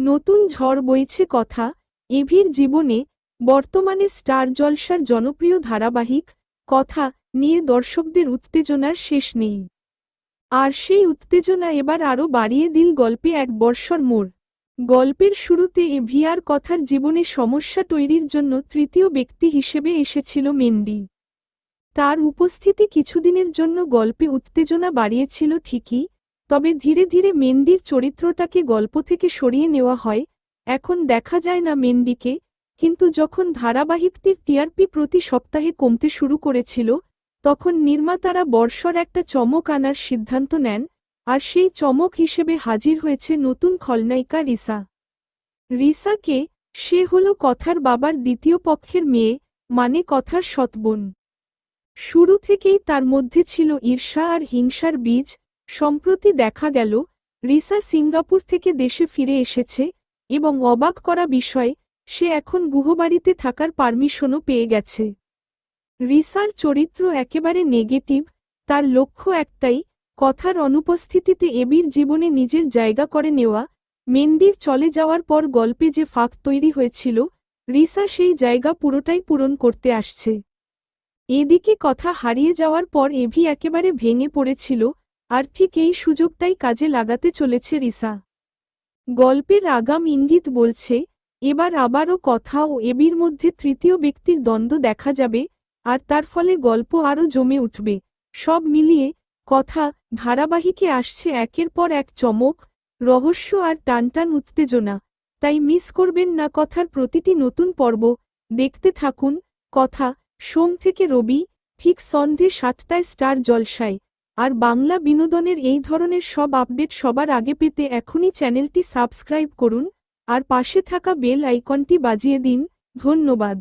নতুন ঝড় বইছে কথা, এভির জীবনে বর্তমানে স্টার জলসার জনপ্রিয় ধারাবাহিক কথা নিয়ে দর্শকদের উত্তেজনার শেষ নেই। আর সেই উত্তেজনা এবার আরও বাড়িয়ে দিল গল্পে এক বর্ষর মোড়। গল্পের শুরুতে এভিয়ার কথার জীবনে সমস্যা তৈরির জন্য তৃতীয় ব্যক্তি হিসেবে এসেছিল মেন্ডি। তার উপস্থিতি কিছুদিনের জন্য গল্পে উত্তেজনা বাড়িয়েছিল ঠিকই তবে ধীরে ধীরে মেন্ডির চরিত্রটাকে গল্প থেকে সরিয়ে নেওয়া হয়, এখন দেখা যায় না মেন্ডিকে, কিন্তু যখন ধারাবাহিকটির টিআরপি প্রতি সপ্তাহে কমতে শুরু করেছিল, তখন নির্মাতারা বর্ষর একটা চমক আনার সিদ্ধান্ত নেন, আর সেই চমক হিসেবে হাজির হয়েছে নতুন খলনায়িকা রিসা। রিসাকে সে হল কথার বাবার দ্বিতীয় পক্ষের মেয়ে মানে কথার সৎবোন শুরু থেকেই তার মধ্যে ছিল ঈর্ষা আর হিংসার বীজ সম্প্রতি দেখা গেল, রিসা সিঙ্গাপুর থেকে দেশে ফিরে এসেছে এবং অবাক করা বিষয়, সে এখন গুহবাড়িতে থাকার পারমিশনও পেয়ে গেছে। রিসার চরিত্র একেবারে নেগেটিভ, তার লক্ষ্য একটাই, কথার অনুপস্থিতিতে এবির জীবনে নিজের জায়গা করে নেওয়া, মেন্ডির চলে যাওয়ার পর গল্পে যে ফাঁক তৈরি হয়েছিল, রিসা সেই জায়গা পুরোটাই পূরণ করতে আসছে। এদিকে কথা হারিয়ে যাওয়ার পর এভি একেবারে ভেঙে পড়েছিল আর ঠিক এই সুযোগটাই কাজে লাগাতে চলেছে রিসা। গল্পের আগাম ইঙ্গিত বলছে, এবার আবারও কথা ও এবির মধ্যে তৃতীয় ব্যক্তির দ্বন্দ্ব দেখা যাবে, আর তার ফলে গল্প আরও জমে উঠবে। সব মিলিয়ে কথা ধারাবাহিকে আসছে একের পর এক চমক, রহস্য আর টানটান উত্তেজনা। তাই মিস করবেন না কথার প্রতিটি নতুন পর্ব। দেখতে থাকুন, কথা সোম থেকে রবি, ঠিক সন্ধে সাতটায় স্টার জলসায়। আর বাংলা বিনোদনের এই ধরনের সব আপডেট সবার আগে পেতে এখনই চ্যানেলটি সাবস্ক্রাইব করুন, আর পাশে থাকা বেল আইকনটি বাজিয়ে দিন, ধন্যবাদ।